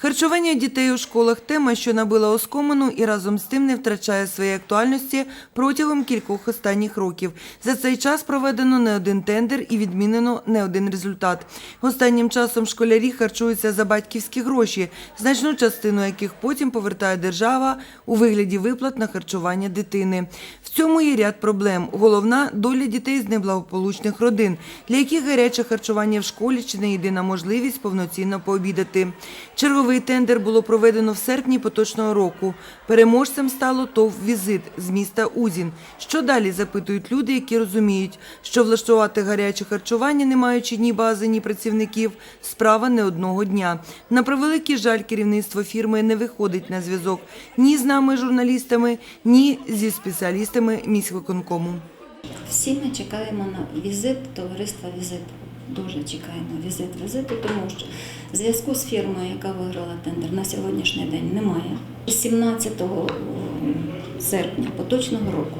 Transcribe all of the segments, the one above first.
Харчування дітей у школах тема, що набила оскомину і разом з тим не втрачає своєї актуальності протягом кількох останніх років. За цей час проведено не один тендер і відмінено не один результат. Останнім часом школярі харчуються за батьківські гроші, значну частину яких потім повертає держава у вигляді виплат на харчування дитини. В цьому є ряд проблем. Головна доля дітей з неблагополучних родин, для яких гаряче харчування в школі чи не єдина можливість повноцінно пообідати. Черговий тендер було проведено в серпні поточного року. Переможцем стало ТОВ «Візит» з міста Узін. Що далі запитують люди, які розуміють, що влаштувати гаряче харчування, не маючи ні бази, ні працівників, справа не одного дня. На превеликий жаль, керівництво фірми не виходить на зв'язок ні з нами, журналістами, ні зі спеціалістами міськвиконкому. Всі ми чекаємо на візит товариства візит. Дуже чекаємо візит візиту, тому що в зв'язку з фірмою, яка виграла тендер, на сьогоднішній день немає. 17 серпня поточного року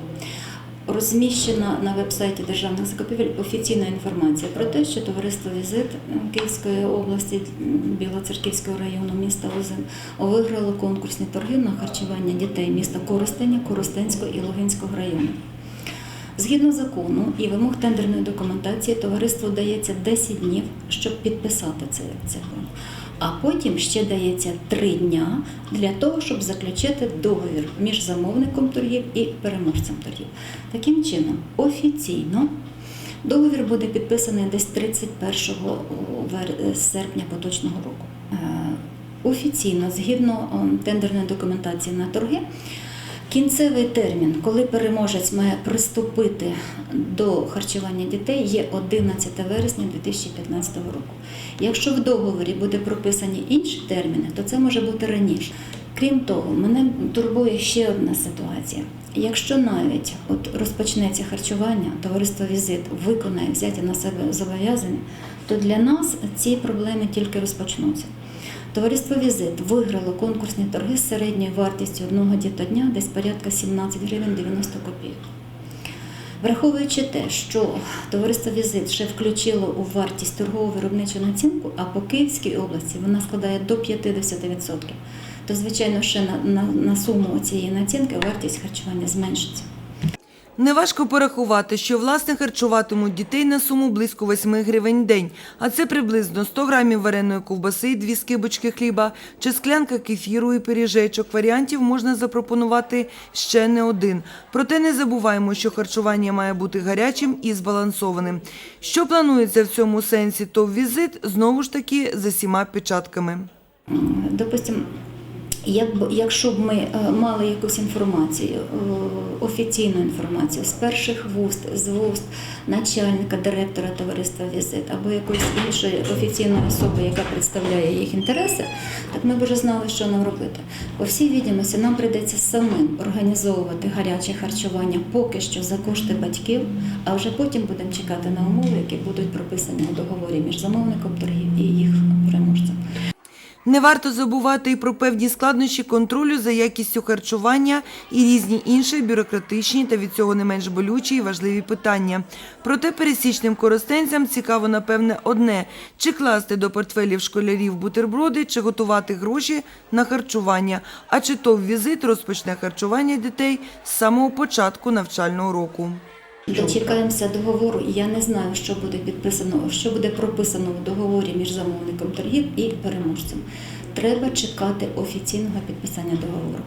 розміщена на вебсайті державних закупівель офіційна інформація про те, що товариство візит Київської області Білоцерківського району міста Озин виграло конкурсні торги на харчування дітей міста Коростеня, Коростенського і Лугинського району. Згідно закону і вимог тендерної документації, товариству дається 10 днів, щоб підписати цей закон. А потім ще дається 3 дня для того, щоб заключити договір між замовником торгів і переможцем торгів. Таким чином, офіційно договір буде підписаний десь 31 вер- серпня поточного року. Е, Офіційно, згідно ем, тендерної документації на торги, Кінцевий термін, коли переможець має приступити до харчування дітей, є 11 вересня 2015 року. Якщо в договорі буде прописані інші терміни, то це може бути раніше. Крім того, мене турбує ще одна ситуація. Якщо навіть от розпочнеться харчування, товариство візит виконає взяті на себе зобов'язання, то для нас ці проблеми тільки розпочнуться. Товариство Візит виграло конкурсні торги з середньою вартістю одного дітодня десь порядка 17 гривень 90 копійок. Враховуючи те, що товариство Візит ще включило у вартість торгову виробничу націнку, а по Київській області вона складає до 50%, то, звичайно, ще на, на, на суму цієї націнки вартість харчування зменшиться. Неважко порахувати, що власне харчуватимуть дітей на суму близько 8 гривень день, а це приблизно 100 грамів вареної ковбаси, дві скибочки хліба чи склянка кефіру і пиріжечок. Варіантів можна запропонувати ще не один. Проте не забуваємо, що харчування має бути гарячим і збалансованим. Що планується в цьому сенсі, то візит знову ж таки за сіма печатками. Допустим, якщо б ми е, мали якусь інформацію, е, офіційну інформацію з перших вуст, з вуст начальника, директора товариства Візит або якоїсь іншої офіційної особи, яка представляє їх інтереси, так ми б вже знали, що нам робити. По всій відомості, нам прийдеться самим організовувати гаряче харчування поки що за кошти батьків, а вже потім будемо чекати на умови, які будуть прописані у договорі між замовником торгів і їх. Не варто забувати і про певні складнощі контролю за якістю харчування і різні інші бюрократичні та від цього не менш болючі і важливі питання. Проте пересічним коростенцям цікаво, напевне, одне – чи класти до портфелів школярів бутерброди, чи готувати гроші на харчування, а чи то візит розпочне харчування дітей з самого початку навчального року. Дочекаємося договору, і я не знаю, що буде підписано, що буде прописано в договорі між замовником торгів і переможцем. Треба чекати офіційного підписання договору.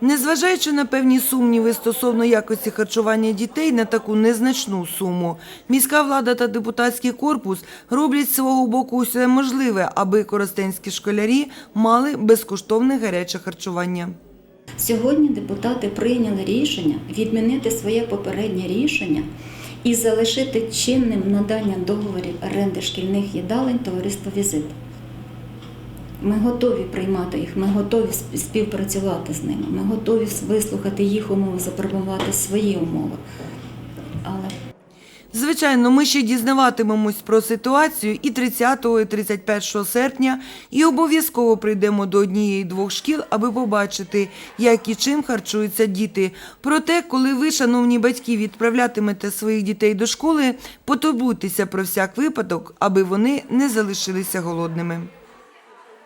Незважаючи на певні сумніви стосовно якості харчування дітей на таку незначну суму, міська влада та депутатський корпус роблять з свого боку все можливе, аби коростенські школярі мали безкоштовне гаряче харчування. Сьогодні депутати прийняли рішення відмінити своє попереднє рішення і залишити чинним надання договорів оренди шкільних їдалень товариства Візит. Ми готові приймати їх, ми готові співпрацювати з ними, ми готові вислухати їх умови, запропонувати свої умови. Але Звичайно, ми ще дізнаватимемось про ситуацію і 30 і 31 серпня, і обов'язково прийдемо до однієї-двох шкіл, аби побачити, як і чим харчуються діти. Проте, коли ви, шановні батьки, відправлятимете своїх дітей до школи, потурбуйтеся про всяк випадок, аби вони не залишилися голодними.